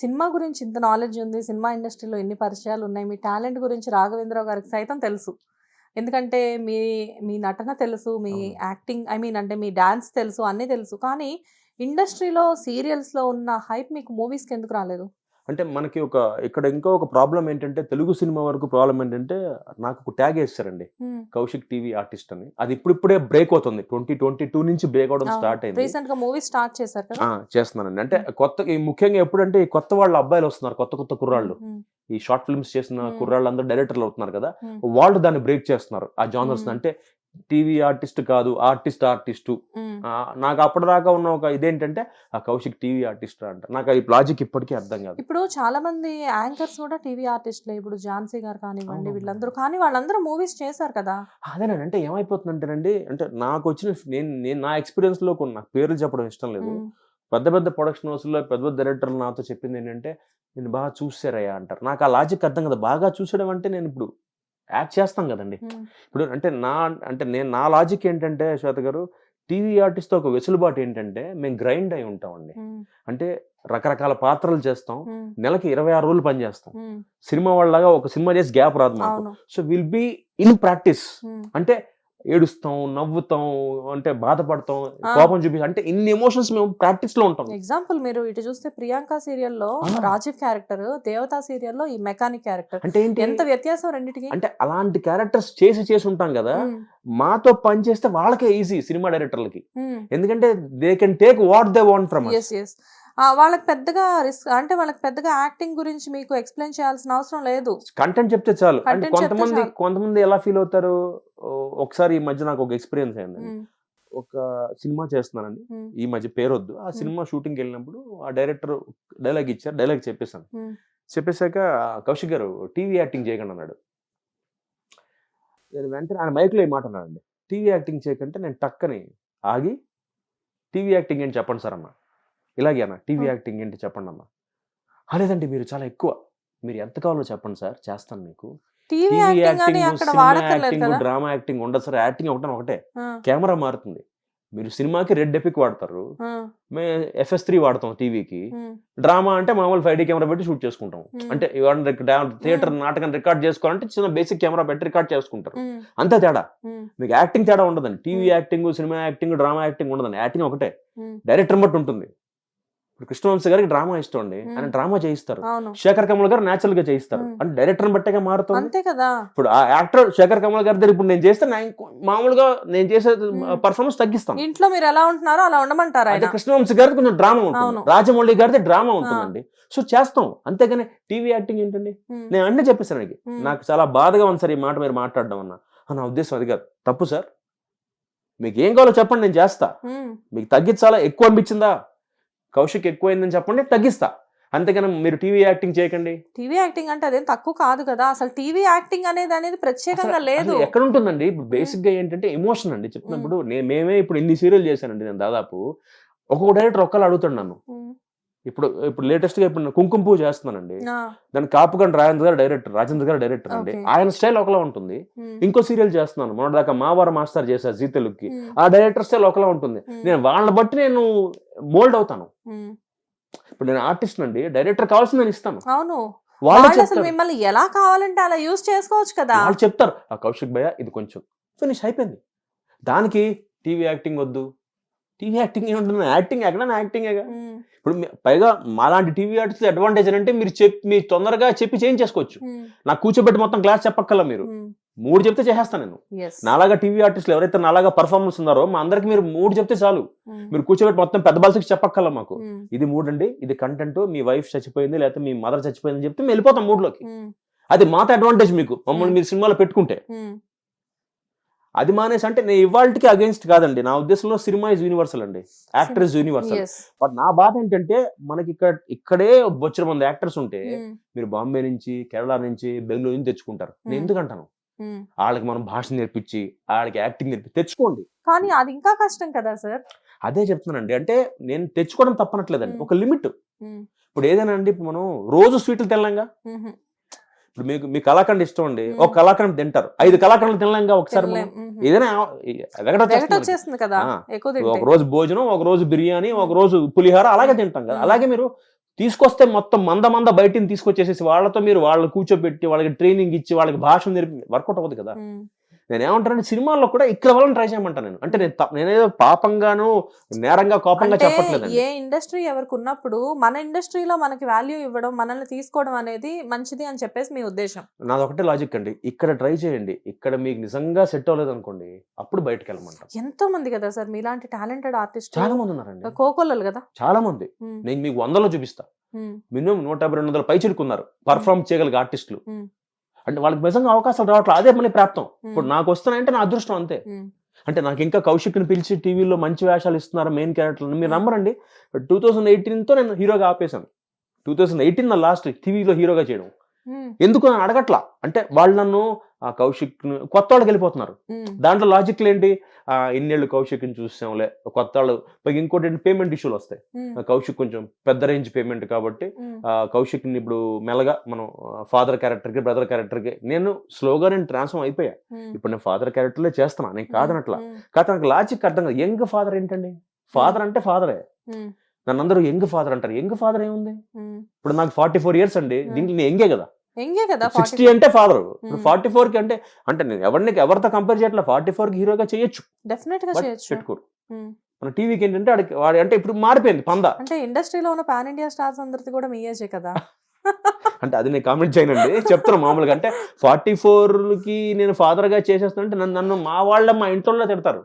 Cinema గురించి ఇంత knowledge ఉంది సినిమా ఇండస్ట్రీలో ఎన్ని పరిచయాలు ఉన్నాయి మీ టాలెంట్ గురించి రాఘవేంద్రరావు గారికి సైతం తెలుసు. ఎందుకంటే మీ మీ నటన తెలుసు మీ. యాక్టింగ్ ఐ మీన్ అంటే మీ డాన్స్ తెలుసు అన్నీ తెలుసు. కానీ ఇండస్ట్రీలో సీరియల్స్లో ఉన్న హైప్ మీకు మూవీస్కి ఎందుకు రాలేదు? అంటే మనకి ఒక ఇక్కడ ఇంకో ఒక ప్రాబ్లం ఏంటంటే తెలుగు సినిమా వరకు ప్రాబ్లం ఏంటంటే నాకు ఒక ట్యాగ్ వేస్తారండి. కౌశిక్ టీవీ ఆర్టిస్ట్ అని. అది ఇప్పుడిప్పుడే బ్రేక్ అవుతుంది. ట్వంటీ ట్వంటీ టూ నుంచి బ్రేక్ అవడం స్టార్ట్ అయింది. రీసెంట్గా మూవీ స్టార్ట్ చేశారు చేస్తున్నానండి. అంటే కొత్త ముఖ్యంగా ఎప్పుడంటే కొత్త వాళ్ళ అబ్బాయిలు వస్తున్నారు కొత్త కొత్త కుర్రాళ్ళు. ఈ షార్ట్ ఫిల్మ్స్ చేసిన. కుర్రాళ్ళు అందరూ డైరెక్టర్లు అవుతున్నారు కదా. వాళ్ళు దాన్ని బ్రేక్ చేస్తున్నారు ఆ జానర్స్. అంటే టీవీ ఆర్టిస్ట్ కాదు ఆర్టిస్ట్ ఆర్టిస్టు. నాకు అప్పటిదాకా ఉన్న ఒక ఇదేంటంటే ఆ కౌశిక్ టీవీ ఆర్టిస్ట్ అంట. నాకు ఈ లాజిక్ ఇప్పటికీ అర్థం కాదు. ఇప్పుడు చాలా మంది యాంకర్స్ కూడా టీవీ ఆర్టిస్ట్లే. ఇప్పుడు ఝాన్సీ గారు కానివ్వండి. వీళ్ళందరూ కానీ వాళ్ళందరూ మూవీస్ చేశారు కదా. అదేనండి అంటే ఏమైపోతుందంటేనండి అంటే నాకు వచ్చిన నేను నేను నా ఎక్స్పీరియన్స్లో కొన్ని నాకు పేర్లు చెప్పడం ఇష్టం లేదు. పెద్ద పెద్ద ప్రొడక్షన్ హౌస్లో పెద్ద పెద్ద డైరెక్టర్లు నాతో చెప్పింది ఏంటంటే నేను బాగా చూసారయ్యా అంటారు. నాకు ఆ లాజిక్ అర్థం కదా. బాగా చూసడం అంటే నేను ఇప్పుడు యాక్ట్ చేస్తాం కదండి. ఇప్పుడు అంటే నా అంటే నేను నా లాజిక్ ఏంటంటే శ్వేత గారు టీవీ ఆర్టిస్ట్ ఒక వెసులుబాటు ఏంటంటే మేము గ్రైండ్ అయి ఉంటామండి. అంటే రకరకాల పాత్రలు చేస్తాం. నెలకి ఇరవై ఆరు రోజులు పని చేస్తాం మ్మ్. సినిమా వాళ్ళగా ఒక సినిమా చేసి గ్యాప్ రాదు మాకు so will be in practice. అంటే ఏడుస్తాం నవ్వుతాం అంటే బాధపడతాం. కోపం చూపి అంటే ఇన్ని ఎమోషన్స్ మేము ప్రాక్టీస్లో ఉంటాం ఎగ్జాంపుల్ మీరు ఇటు చూస్తే ప్రియాంక సీరియల్లో. రాజీవ్ క్యారెక్టర్ దేవతా సీరియల్లో ఈ మెకానిక్ క్యారెక్టర్ అంటే ఎంత వ్యత్యాసం రెండింటికి అంటే అలాంటి క్యారెక్టర్స్ చేసి చేసి ఉంటాం కదా. మాతో పని చేస్తే వాళ్ళకే ఈజీ సినిమా డైరెక్టర్లకి. ఎందుకంటే they can take what they want from S S వాళ్ళకి పెద్దగా రిస్క్ అంటే వాళ్ళకి పెద్దగా యాక్టింగ్ గురించి మీకు ఎక్స్ప్లెయిన్ చేయాల్సిన అవసరం లేదు. కంటెంట్ చెప్తే చాలు. అంటే కొంతమంది. కొంతమంది ఎలా ఫీల్ అవుతారు? ఒకసారి ఈ మధ్య నాకు ఒక ఎక్స్పీరియన్స్ అయింది. ఒక సినిమా చేస్తున్నానండి. ఈ మధ్య పేరొద్దు. ఆ సినిమా షూటింగ్ వెళ్ళినప్పుడు ఆ డైరెక్టర్ డైలాగ్ ఇచ్చారు. డైలాగ్ చెప్పేశాను. చెప్పేశాక కౌశిక్ గారు టీవీ యాక్టింగ్ చేయకండి అన్నాడు. నేను వెంటనే ఆయన మైక్లో ఈ మాట అన్నాడండి. టీవీ యాక్టింగ్ చేయకంటే నేను టక్కని ఆగి టీవీ యాక్టింగ్ ఏంటి చెప్పండి సార్ అన్న. ఇలాగే అన్న టీవీ. యాక్టింగ్ ఏంటి చెప్పండి అన్న. "ఆ, లేదండి మీరు చాలా ఎక్కువ మీరు ఎంత కావాలో చెప్పండి సార్ చేస్తాను మీకు. TV acting acting drama acting ఉండదు సార్ యాక్టింగ్ ఒకటే. ఒకటే కెమెరా మారుతుంది. మీరు సినిమాకి రెడ్ ఎపిక్ వాడతారు. మేము ఎఫ్ఎస్ త్రీ వాడతాం టీవీకి. డ్రామా అంటే మామూలు ఫైవ్ డీ కెమెరా పెట్టి షూట్ చేసుకుంటాం. అంటే థియేటర్ నాటకం రికార్డ్ చేసుకోవాలంటే చిన్న బేసిక్ కెమెరా పెట్టి రికార్డ్ చేసుకుంటారు. అంతే తేడా. మీకు యాక్టింగ్ తేడా ఉండదండి. TV. Acting cinema acting drama acting ఉండదండి. యాక్టింగ్ ఒకటే. డైరెక్టర్ బట్టి ఉంటుంది. ఇప్పుడు కృష్ణవంశ గారికి డ్రామా ఇష్టం అండి. ఆయన డ్రామా చేయిస్తారు. శేఖర్ కమల్ గారు న్యాచురల్గా చేయిస్తారు. అంటే డైరెక్టర్ బట్టేగా మారుతుంది అంతే కదా. ఇప్పుడు ఆ యాక్టర్ శేఖర్ కమల్ గారి దగ్గర ఇప్పుడు నేను చేస్తే మామూలుగా నేను చేసే. పర్ఫార్మెన్స్ తగ్గిస్తాను ఇంట్లో మీరు ఎలా ఉంటున్నారో అలా ఉండమంటారు అయితే కృష్ణవంశ గారికి కొంచెం డ్రామా ఉంటుంది. రాజమౌళి గారిది డ్రామా ఉంటుందండి. సో చేస్తాం. అంతేగాని టీవీ యాక్టింగ్ ఏంటండి. నేను అన్నీ మ్మ్. నాకు చాలా బాధగా ఉంది సార్ ఈ మాట మీరు మాట్లాడడం అన్న. నా ఉద్దేశం అది కాదు. తప్పు సార్. మీకు ఏం కావాలో చెప్పండి నేను చేస్తా. మీకు తగ్గించాలా? ఎక్కువ అనిపించిందా? కౌశిక్ ఎక్కువైందని చెప్పండి తగ్గిస్తా. అంతేగాని మీరు టీవీ యాక్టింగ్ చేయకండి. టీవీ యాక్టింగ్ అంటే అదేం తక్కువ కాదు కదా. అసలు టీవీ యాక్టింగ్ అనేది అనేది ప్రత్యేకంగా లేదు. ఎక్కడ ఉంటుందండి ఇప్పుడు బేసిక్గా ఏంటంటే ఎమోషన్ అండి. చెప్తున్నప్పుడు నేను మేమే ఇప్పుడు ఇన్ని సీరియల్ చేశానండి నేను దాదాపు. ఒక్కొక్క డైరెక్టర్ ఒక్కళ్ళు అడుగుతాడు నన్ను. ఇప్పుడు ఇప్పుడు లేటెస్ట్గా ఇప్పుడు కుంకుమ పూజ చేస్తున్నానండి. దాని కాపుగండి రాజేంద్ర గారు డైరెక్టర్ రాజేంద్ర గారు డైరెక్టర్ అండి. ఆయన స్టైల్ ఒకలా ఉంటుంది. ఇంకో సీరియల్ చేస్తున్నాను. మొన్నటిదాకా మావార మాస్టర్ చేశారు జీ తెలుగుకి. ఆ డైరెక్టర్ స్టైల్ ఒకలా ఉంటుంది. నేను వాళ్ళని బట్టి నేను మోల్డ్ అవుతాను. ఇప్పుడు నేను ఆర్టిస్ట్ అండి డైరెక్టర్ కావాల్సింది నేను ఇస్తాను. అవును. వాళ్ళు అసలు చెప్తారు. మిమ్మల్ని ఎలా కావాలంటే అలా యూజ్ చేసుకోవచ్చు కదా. వాళ్ళు చెప్తారు ఆ కౌశిక్ భయ్య ఇది కొంచెం. ఫినిష్ అయిపోయింది. దానికి టీవీ యాక్టింగ్ వద్దు. టీవీ యాక్టింగ్ ఏముంటుంది యాక్టింగ్ ఎక్కడ యాక్టింగ్ మ్మ్. ఇప్పుడు మీ- పైగా మాలాంటి టీవీ ఆర్టిస్ట్ అడ్వాంటేజ్ అంటే మీరు చెప్పి మీరు తొందరగా చెప్పి చేంజ్ చేసుకోవచ్చు. నాకు కూర్చోబెట్టి మొత్తం క్లాస్ చెప్పక్కల మీరు. మూడు చెప్తే చేసేస్తాను నేను. నాలాగా టీవీ ఆర్టిస్టులు ఎవరైతే నాలాగా పర్ఫార్మెన్స్ ఉన్నారో మా అందరికి మీరు మూడు చెప్తే చాలు మ్మ్. మీరు కూర్చోబెట్టి మొత్తం పెద్ద బాల్స్కి చెప్పక్కల మాకు మ్మ్. ఇది మూడు అండి ఇది కంటెంట్ మీ వైఫ్ చచ్చిపోయింది లేకపోతే మీ మదర్ చచ్చిపోయింది చెప్తే మేము వెళ్ళిపోతాం మూడులోకి మ్మ్. అది మాతో అడ్వాంటేజ్ మీకు మమ్మల్ని Hmm. మీరు సినిమాలో పెట్టుకుంటే. అది మానేసి అంటే నేను ఇవాళకి అగేన్స్ట్ కాదండి నా ఉద్దేశంలో సినిమా ఇస్ యూనివర్సల్ అండి యాక్టర్ ఇస్ యూనివర్సల్. బట్ నా బాధ ఏంటంటే మనకి ఇక్కడ ఇక్కడే బొచ్చిన మంది యాక్టర్స్ ఉంటే. మీరు బాంబే నుంచి కేరళ నుంచి బెంగళూరు నుంచి తెచ్చుకుంటారు నేను Hmm. ఎందుకంటాను. వాళ్ళకి మనం భాష నేర్పించి వాళ్ళకి యాక్టింగ్ నేర్పి తెచ్చుకోండి. కానీ అది ఇంకా కష్టం కదా సార్? అదే చెప్తున్నానండి. అంటే నేను తెచ్చుకోవడం తప్పనట్లేదండి. ఒక లిమిట్. ఇప్పుడు ఏదైనా అండి ఇప్పుడు మనం రోజు స్వీట్లు తెల్లంగా మ్మ్. ఇప్పుడు మీకు మీ కళాఖండ్ ఇష్టం అండి. ఒక కళాఖండ్ తింటారు. ఐదు కళాఖండ్లు తినలేంగా ఒకసారి మనం. ఏదైనా కదా? ఒక రోజు భోజనం ఒక రోజు బిర్యానీ ఒక రోజు పులిహోర అలాగే తింటాం కదా. అలాగే మీరు తీసుకొస్తే మొత్తం మంద మంద బయటిని తీసుకొచ్చేసేసి వాళ్ళతో మీరు వాళ్ళని కూర్చోబెట్టి వాళ్ళకి ట్రైనింగ్ ఇచ్చి వాళ్ళకి భాష నేర్పి వర్కౌట్ అవ్వదు కదా. నేను ఏమంటానంటే సినిమాల్లో కూడా ఇక్కడ వాళ్ళని ట్రై చేయమంటాను నేను. అంటే నేను నేనేదో పాపంగాను నేరంగా కోపంగా అంటే చెప్పట్లేదండి. ఏ ఇండస్ట్రీ ఎవరికి ఉన్నప్పుడు మన ఇండస్ట్రీలో మనకి వాల్యూ ఇవ్వడం మనల్ని తీసుకోవడం అనేది మంచిది అని చెప్పేసి మీ ఉద్దేశం. నాది ఒకటే లాజిక్ అండి. ఇక్కడ ట్రై చేయండి. ఇక్కడ మీకు నిజంగా సెట్ అవ్వలేదు అనుకోండి అప్పుడు బయటకు వెళ్ళమంటాం. ఎంతో మంది కదా సార్ మీలాంటి టాలెంటెడ్ ఆర్టిస్ట్ చాలా మంది ఉన్నారండి కోకోలలు కదా. చాలా మంది. నేను మీకు వందలో చూపిస్తా. మినిమం నూట యాభై రెండు వందల పై చిరుకున్నారు పర్ఫామ్ చేయగలిగే ఆర్టిస్టులు. అంటే వాళ్ళకి నిజంగా అవకాశాలు రావట్లేదు అదే మళ్ళీ ప్రాప్తం. ఇప్పుడు నాకు వస్తున్నాయంటే నా అదృష్టం అంతే. అంటే నాకు ఇంకా కౌశిక్ని పిలిచి టీవీలో మంచి వేషాలు ఇస్తున్నారు మెయిన్ క్యారెక్టర్లు మీరు నమ్మరండి. టూ థౌసండ్ ఎయిటీన్తో నేను హీరోగా ఆపేశాను. టూ థౌసండ్ ఎయిటీన్ నా లాస్ట్ టీవీలో హీరోగా చేయడం. ఎందుకు అని అడగట్లా? అంటే వాళ్ళు నన్ను ఆ కౌశిక్ కొత్త వాళ్ళకి వెళ్ళిపోతున్నారు. దాంట్లో లాజిక్లు ఏంటి? ఆ, ఇన్నేళ్ళు కౌశిక్ని చూసాంలే కొత్త వాళ్ళు పైగా ఇంకోటి పేమెంట్ ఇష్యూలు వస్తాయి. కౌశిక్ కొంచెం పెద్ద రేంజ్ పేమెంట్ కాబట్టి కౌశిక్ని ఇప్పుడు మెల్లగా మనం ఫాదర్ క్యారెక్టర్కి బ్రదర్ క్యారెక్టర్కి నేను స్లోగా నేను ట్రాన్స్ఫార్మ్ అయిపోయా. ఇప్పుడు నేను ఫాదర్ క్యారెక్టర్లే చేస్తున్నా నేను కాదనట్లా. కాదు నాకు లాజిక్ అర్థం కాదు. యంగ్ ఫాదర్ ఏంటండి? ఫాదర్ అంటే ఫాదరే. నన్ను అందరూ యంగ్ ఫాదర్ అంటారు. యంగ్ ఫాదర్ ఏముంది. ఇప్పుడు నాకు ఫార్టీ ఫోర్ ఇయర్స్ అండి. దీంట్లో నేను ఎంగే కదా. సిక్స్టీ అంటే ఫాదర్. ఫార్టీ ఫోర్కి అంటే అంటే నేను ఎవరిని ఎవరితో కంపేర్ చేయట్లా ఫార్టీ ఫోర్కి హీరోగా చేయొచ్చు. డెఫినెట్గా బట్ చేయొచ్చు. పెట్టుకోరు. మన టీవీకి ఏంటంటే వాడికి వాడి అంటే ఇప్పుడు మారిపోయింది పంద. అంటే ఇండస్ట్రీలో ఉన్న పాన్ ఇండియా స్టార్స్ అందరిది కూడా మీ ఏజే కదా. అంటే అది నేను కామెంట్ చేయనండి. చెప్తున్నా మామూలుగా. అంటే ఫార్టీ ఫోర్కి నేను ఫాదర్గా చేసేస్తానంటే నన్ను నన్ను మా వాళ్ళ మా ఇంట్లో తిడతారు.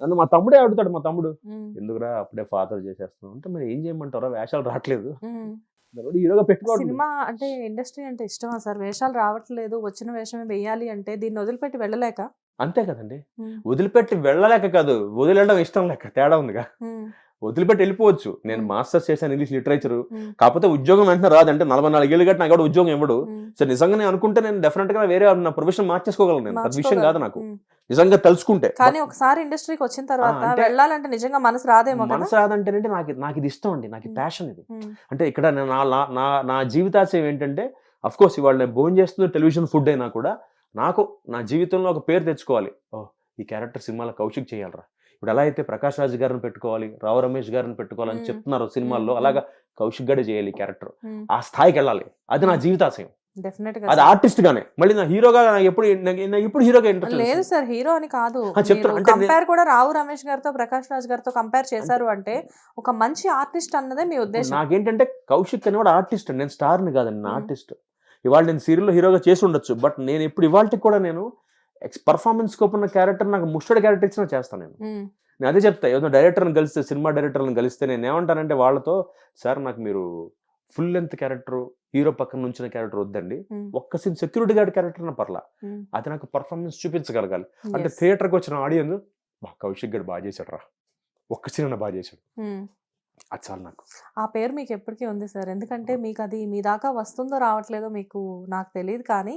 నన్ను మా తమ్ముడే అడుగుతాడు మా తమ్ముడు. మ్మ్. ఎందుకురా అప్పుడే ఫాదర్ చేసేస్తున్నావు అంటే మరి ఏం చేయమంటారా వేషాలు రావట్లేదు. హీరోగా పెట్టుకోవడం సినిమా అంటే ఇండస్ట్రీ అంటే ఇష్టమా సార్? వేషాలు రావట్లేదు వచ్చిన వేషమే వేయాలి అంటే దీన్ని వదిలిపెట్టి వెళ్ళలేక? అంతే కదండి. వదిలిపెట్టి వెళ్ళలేక కాదు వదిలేయడం ఇష్టం లేక తేడా ఉందిగా. వదిలిపెట్టి వెళ్ళిపోవచ్చు నేను. మాస్టర్స్ చేశాను ఇంగ్లీష్ లిటరేచర్. కాకపోతే ఉద్యోగం వెంటనే రాదు అంటే నలభై నాలుగు ఏళ్ళు గట్టి నాకు కూడా ఉద్యోగం ఇవ్వడు. సో నిజంగా నేను అనుకుంటే నేను డెఫినెట్గా వేరే నా ప్రొఫెషన్ మార్చేసుకోగలను నేను అది విషయం కాదు నాకు. నిజంగా తెలుసుకుంటే కానీ ఒకసారి ఇండస్ట్రీకి వచ్చిన తర్వాత వెళ్ళాలంటే నిజంగా మనసు రాదేమో మనసు రాదంటేనంటే నాకు నాకు ఇది ఇష్టం అండి నాకు. ప్యాషన్ ఇది. అంటే ఇక్కడ నా- నా నా జీవితాశయం ఏంటంటే అఫ్ కోర్స్ ఇవాళ నేను భోజనం చేస్తున్న టెలివిజన్ ఫుడ్ అయినా కూడా నాకు నా జీవితంలో ఒక పేరు తెచ్చుకోవాలి ఓ ఈ క్యారెక్టర్ సినిమాలో కౌశిక్ చేయాలరా ఇప్పుడు ఎలా అయితే ప్రకాష్ రాజ్ గారిని పెట్టుకోవాలి రావు రమేష్ గారిని పెట్టుకోవాలని. చెప్తున్నారు సినిమాల్లో. అలాగా కౌశిక్ గడే చేయాలి క్యారెక్టర్. ఆ స్థాయికి వెళ్ళాలి. అది నా జీవితాశయం. అది. ఆర్టిస్ట్ గానే. మళ్ళీ నా హీరోగా ఎప్పుడు ఎప్పుడు హీరోగా ఇంట్రెస్ట్ లేదు సార్ హీరో అని కాదు. కంపేర్ కూడా రావు రమేష్ గారితో ప్రకాష్ రాజ్ గారితో కంపేర్ చేశారు అంటే ఒక మంచి ఆర్టిస్ట్ అన్నదే మీ ఉద్దేశం. నాకేంటంటే కౌశిక్ అనేవాడు ఆర్టిస్ట్ నేను స్టార్ని కాదండి మ్మ్. ఆర్టిస్ట్ ఇవాళ నేను సీరియల్లో హీరోగా చేసి ఉండొచ్చు. బట్ నేను ఇప్పుడు ఇవాళకి కూడా నేను ఎక్స్ పర్ఫార్మెన్స్ స్కోప్ ఉన్న క్యారెక్టర్ నాకు ముష్టడి క్యారెక్టర్ ఇచ్చినా చేస్తాను నేను. నేను అదే చెప్తా ఏదో డైరెక్టర్ని కలిస్తే సినిమా డైరెక్టర్ని కలిస్తే నేను ఏమంటానంటే వాళ్ళతో సార్ నాకు మీరు ఫుల్ లెంత్ క్యారెక్టర్ హీరో పక్కన నుంచిన క్యారెక్టర్ వద్దండి. ఒక్క సీన్ సెక్యూరిటీ గార్డ్ క్యారెక్టర్ నా పర్లా. అది నాకు పర్ఫార్మెన్స్ చూపించగలగాలి అంటే. థియేటర్కి వచ్చిన ఆడియన్స్ బా కౌశిక్ గడ్ బాగా చేశాడు రా ఒక్క సీన్ బాగా చేశాడు. అది చాలు నాకు ఆ పేరు మీకు ఎప్పటికీ ఉంది సార్ ఎందుకంటే మీకు అది మీ దాకా వస్తుందో రావట్లేదో మీకు నాకు తెలియదు కానీ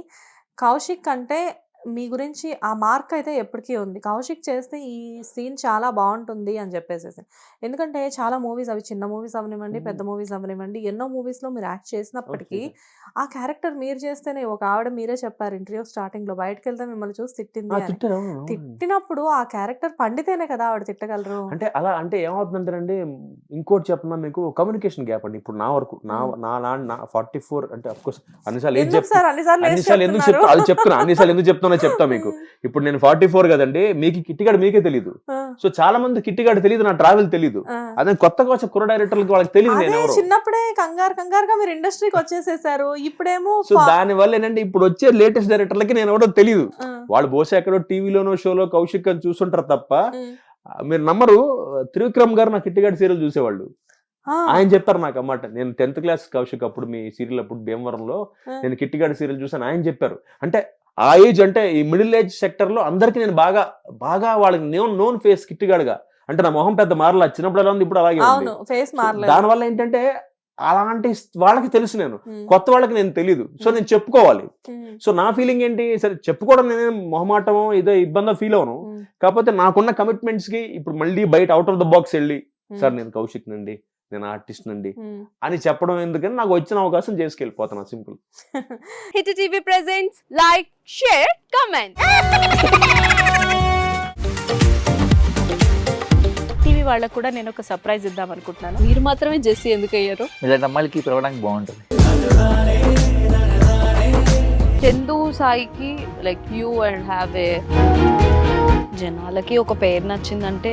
కౌశిక్ అంటే మీ గురించి ఆ మార్క్ అయితే ఎప్పటికీ ఉంది. కౌశిక్ చేస్తే ఈ సీన్ చాలా బాగుంటుంది అని చెప్పేసేసి. ఎందుకంటే చాలా మూవీస్ అవి చిన్న మూవీస్ అవనివ్వండి పెద్ద మూవీస్ అవనివ్వండి ఎన్నో మూవీస్లో మీరు యాక్ట్ చేసినప్పటికీ ఆ క్యారెక్టర్ మీరు చేస్తేనే ఒక ఆవిడ మీరే చెప్పారు ఇంటర్వ్యూ స్టార్టింగ్లో బయటకు వెళ్తే మిమ్మల్ని చూసి తిట్టింది. తిట్టినప్పుడు ఆ క్యారెక్టర్ పండితేనే కదా ఆవిడ తిట్టగలరు. అంటే అలా అంటే ఏమవుతుందంటేనండి ఇంకోటి చెప్పినా మీకు? కమ్యూనికేషన్ గ్యాప్ అండి. ఇప్పుడు నా వరకు నా. నా ఫార్టీ ఫోర్ అంటే అఫ్ కోర్స్ అన్నిసార్లు ఏం అన్నిసార్లు ఎందుకు అది చెప్తున్నా. అన్నిసార్లు ఎందుకు చెప్తున్నా చెప్తా మీకు. ఇప్పుడు నేను ఫార్టీ ఫోర్ కదండి మీకు కిట్టిగాడు మీకే తెలియదు సో చాలా మంది కిట్టిగాడు తెలియదు నా ట్రావెల్ తెలియదు. అదే కొత్తగా వచ్చే కుర్ర డైరెక్టర్లకి వాళ్ళకి తెలియదు నేను చిన్నప్పుడే కంగారు కంగారుగా మీరు ఇండస్ట్రీకి వచ్చేసేసారు. ఇప్పుడేమో సో దాని వల్ల ఏంటంటే ఇప్పుడు వచ్చే లేటెస్ట్ డైరెక్టర్లకి నేను ఎవరో తెలియదు వాళ్ళు బహుశా ఎక్కడో టీవీలోనో షోలో కౌశిక్ అని చూస్తుంటారు తప్ప మీరు నమ్మరు త్రివిక్రమ్ గారు నా కిట్టిగాడి సీరియల్ చూసేవాళ్ళు. ఆయన చెప్పారు నాకు అన్నమాట నేను టెన్త్ క్లాస్ కౌశిక్ అప్పుడు మీ సీరియల్ అప్పుడు భీమవరంలో. నేను కిట్టిగాడి సీరియల్ చూసాను ఆయన చెప్పారు. అంటే ఆ ఏజ్ అంటే ఈ మిడిల్ ఏజ్ సెక్టర్లో అందరికి నేను బాగా బాగా వాళ్ళకి నోన్ నోన్ ఫేస్ కిట్టిగాడుగా. అంటే నా మొహం పెద్ద మారలా చిన్నప్పుడు ఎలా ఉంది ఇప్పుడు అలాగే ఉంది. అవును ఫేస్ మారలేదు. దాని వల్ల ఏంటంటే అలాంటి వాళ్ళకి తెలుసు నేను. కొత్త వాళ్ళకి నేను తెలియదు సో నేను చెప్పుకోవాలి. సో నా ఫీలింగ్ ఏంటి సరే చెప్పుకోవడం నేను మొహమాటమో ఏదో ఇబ్బందో ఫీల్ అవను. కాకపోతే నాకున్న కమిట్మెంట్స్కి ఇప్పుడు మళ్ళీ బయట అవుట్ ఆఫ్ ద బాక్స్ వెళ్ళి సార్ నేను కౌశిక్ నండి నేను ఆర్టిస్ట్ నండి. అని చెప్పడం ఎందుకని నాకు వచ్చిన అవకాశం చేసుకెళ్ళిపోతున్నా simple. Hit TV presents like share comment TV వాళ్ళకు కూడా నేను ఒక సర్ప్రైజ్ ఇద్దాం అనుకుంటున్నాను. మీరు మాత్రమే జెస్సీ ఎందుకు అయ్యారు? ఇలాంటి అమ్మాయిలకి పిలవడానికి బాగుంటుంది. చందు సాయికి like you and have a జనాలకి ఒక పేరు నచ్చిందంటే